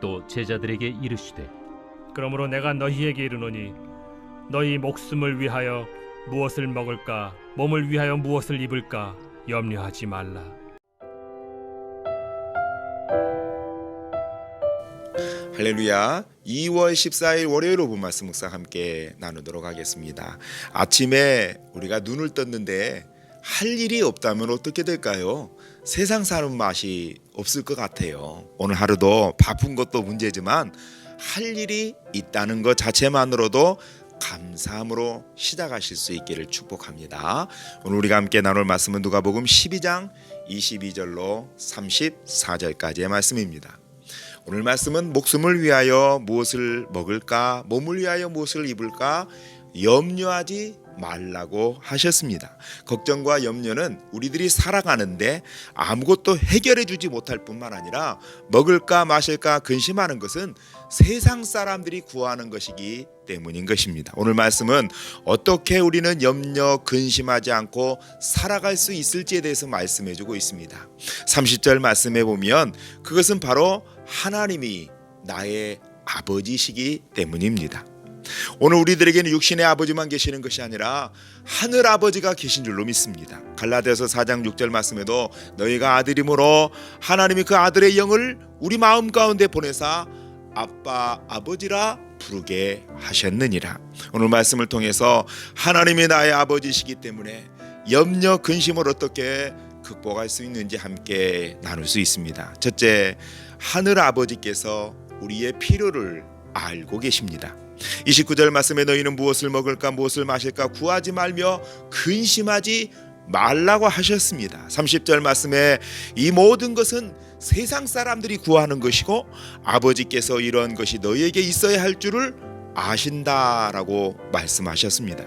또 제자들에게 이르시되 그러므로 내가 너희에게 이르노니 너희 목숨을 위하여 무엇을 먹을까 몸을 위하여 무엇을 입을까 염려하지 말라 할렐루야. 2월 14일 월요일 오분 말씀 묵상 함께 나누도록 하겠습니다. 아침에 우리가 눈을 떴는데 할 일이 없다면 어떻게 될까요? 세상 사는 맛이 없을 것 같아요. 오늘 하루도 바쁜 것도 문제지만 할 일이 있다는 것 자체만으로도 감사함으로 시작하실 수 있기를 축복합니다. 오늘 우리가 함께 나눌 말씀은 누가복음 12장 22절로 34절까지의 말씀입니다. 오늘 말씀은 목숨을 위하여 무엇을 먹을까, 몸을 위하여 무엇을 입을까 염려하지 말라고 하셨습니다. 걱정과 염려는 우리들이 살아가는데 아무것도 해결해 주지 못할 뿐만 아니라 먹을까 마실까 근심하는 것은 세상 사람들이 구하는 것이기 때문인 것입니다. 오늘 말씀은 어떻게 우리는 염려 근심하지 않고 살아갈 수 있을지에 대해서 말씀해 주고 있습니다. 30절 말씀해 보면 그것은 바로 하나님이 나의 아버지시기 때문입니다. 오늘 우리들에게는 육신의 아버지만 계시는 것이 아니라 하늘 아버지가 계신 줄로 믿습니다. 갈라디아서 4장 6절 말씀에도 너희가 아들이므로 하나님이 그 아들의 영을 우리 마음 가운데 보내사 아빠 아버지라 부르게 하셨느니라. 오늘 말씀을 통해서 하나님이 나의 아버지시기 때문에 염려 근심을 어떻게 극복할 수 있는지 함께 나눌 수 있습니다. 첫째, 하늘 아버지께서 우리의 필요를 알고 계십니다. 29절 말씀에 너희는 무엇을 먹을까 무엇을 마실까 구하지 말며 근심하지 말라고 하셨습니다. 30절 말씀에 이 모든 것은 세상 사람들이 구하는 것이고 아버지께서 이런 것이 너희에게 있어야 할 줄을 아신다라고 말씀하셨습니다.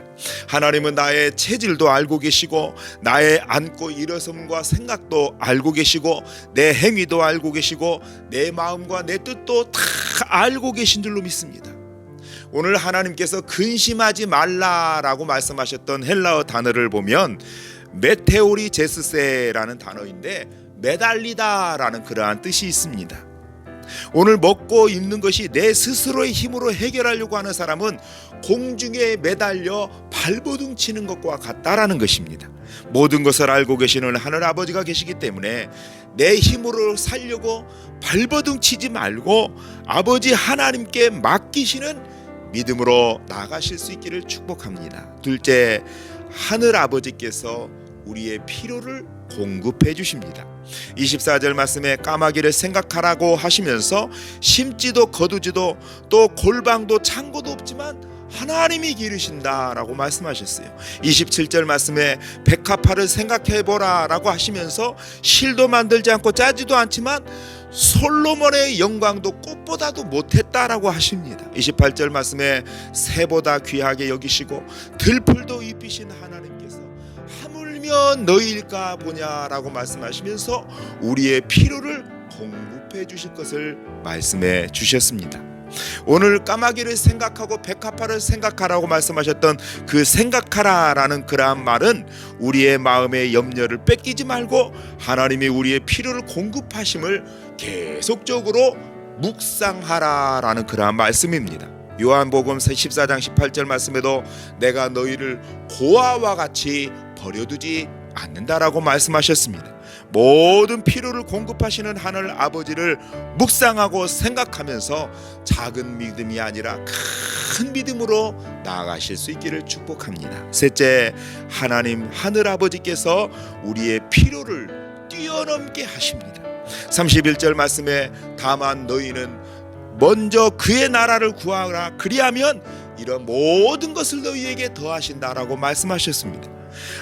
하나님은 나의 체질도 알고 계시고 나의 앉고 일어섬과 생각도 알고 계시고 내 행위도 알고 계시고 내 마음과 내 뜻도 다 알고 계신 줄로 믿습니다. 오늘 하나님께서 근심하지 말라라고 말씀하셨던 헬라어 단어를 보면 메테오리 제스세라는 단어인데 매달리다라는 그러한 뜻이 있습니다. 오늘 먹고 입는 것이 내 스스로의 힘으로 해결하려고 하는 사람은 공중에 매달려 발버둥 치는 것과 같다라는 것입니다. 모든 것을 알고 계시는 하늘 아버지가 계시기 때문에 내 힘으로 살려고 발버둥 치지 말고 아버지 하나님께 맡기시는 믿음으로 나가실 수 있기를 축복합니다. 둘째, 하늘 아버지께서 우리의 필요를 공급해 주십니다. 24절 말씀에 까마귀를 생각하라고 하시면서 심지도 거두지도 또 골방도 창고도 없지만 하나님이 기르신다라고 말씀하셨어요. 27절 말씀에 백합화를 생각해 보라라고 하시면서 실도 만들지 않고 짜지도 않지만 솔로몬의 영광도 꽃보다도 못했다라고 하십니다. 28절 말씀에 새보다 귀하게 여기시고 들풀도 입히신 하나님께서 하물며 너희일까 보냐라고 말씀하시면서 우리의 필요를 공급해 주실 것을 말씀해 주셨습니다. 오늘 까마귀를 생각하고 백합화를 생각하라고 말씀하셨던 그 생각하라라는 그러한 말은 우리의 마음의 염려를 뺏기지 말고 하나님이 우리의 필요를 공급하심을 계속적으로 묵상하라라는 그러한 말씀입니다. 요한복음 14장 18절 말씀에도 내가 너희를 고아와 같이 버려두지 않는다라고 말씀하셨습니다. 모든 필요를 공급하시는 하늘 아버지를 묵상하고 생각하면서 작은 믿음이 아니라 큰 믿음으로 나아가실 수 있기를 축복합니다. 셋째, 하나님 하늘 아버지께서 우리의 필요를 뛰어넘게 하십니다. 31절 말씀에 다만 너희는 먼저 그의 나라를 구하라 그리하면 이런 모든 것을 너희에게 더하신다라고 말씀하셨습니다.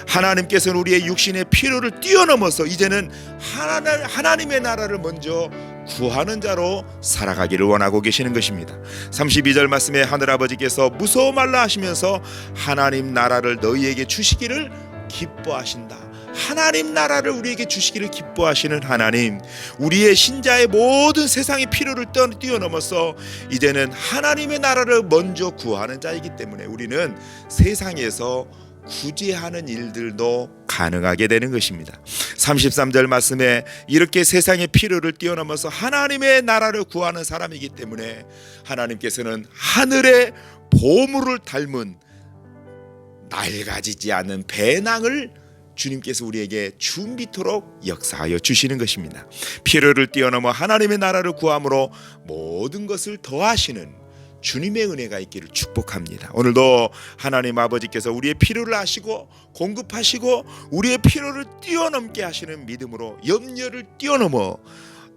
하나님께서는 우리의 육신의 필요를 뛰어넘어서 이제는 하나님, 하나님의 나라를 먼저 구하는 자로 살아가기를 원하고 계시는 것입니다. 32절 말씀에 하늘아버지께서 무서워 말라 하시면서 하나님 나라를 너희에게 주시기를 기뻐하신다. 하나님 나라를 우리에게 주시기를 기뻐하시는 하나님, 우리의 신자의 모든 세상의 필요를 뛰어넘어서 이제는 하나님의 나라를 먼저 구하는 자이기 때문에 우리는 세상에서 구제하는 일들도 가능하게 되는 것입니다. 33절 말씀에 이렇게 세상의 필요를 뛰어넘어서 하나님의 나라를 구하는 사람이기 때문에 하나님께서는 하늘의 보물을 닮은 낡아지지 않는 배낭을 주님께서 우리에게 준비토록 역사하여 주시는 것입니다. 필요를 뛰어넘어 하나님의 나라를 구함으로 모든 것을 더하시는 주님의 은혜가 있기를 축복합니다. 오늘도 하나님 아버지께서 우리의 필요를 아시고 공급하시고 우리의 필요를 뛰어넘게 하시는 믿음으로 염려를 뛰어넘어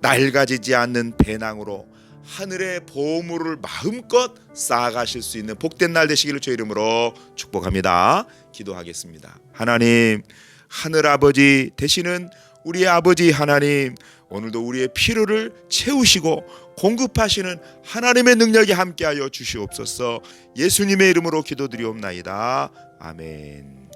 낡아지지 않는 배낭으로 하늘의 보물을 마음껏 쌓아가실 수 있는 복된 날 되시기를 주 이름으로 축복합니다. 기도하겠습니다. 하나님 하늘 아버지 되시는 우리의 아버지 하나님 오늘도 우리의 필요를 채우시고 공급하시는 하나님의 능력이 함께하여 주시옵소서 예수님의 이름으로 기도드리옵나이다. 아멘.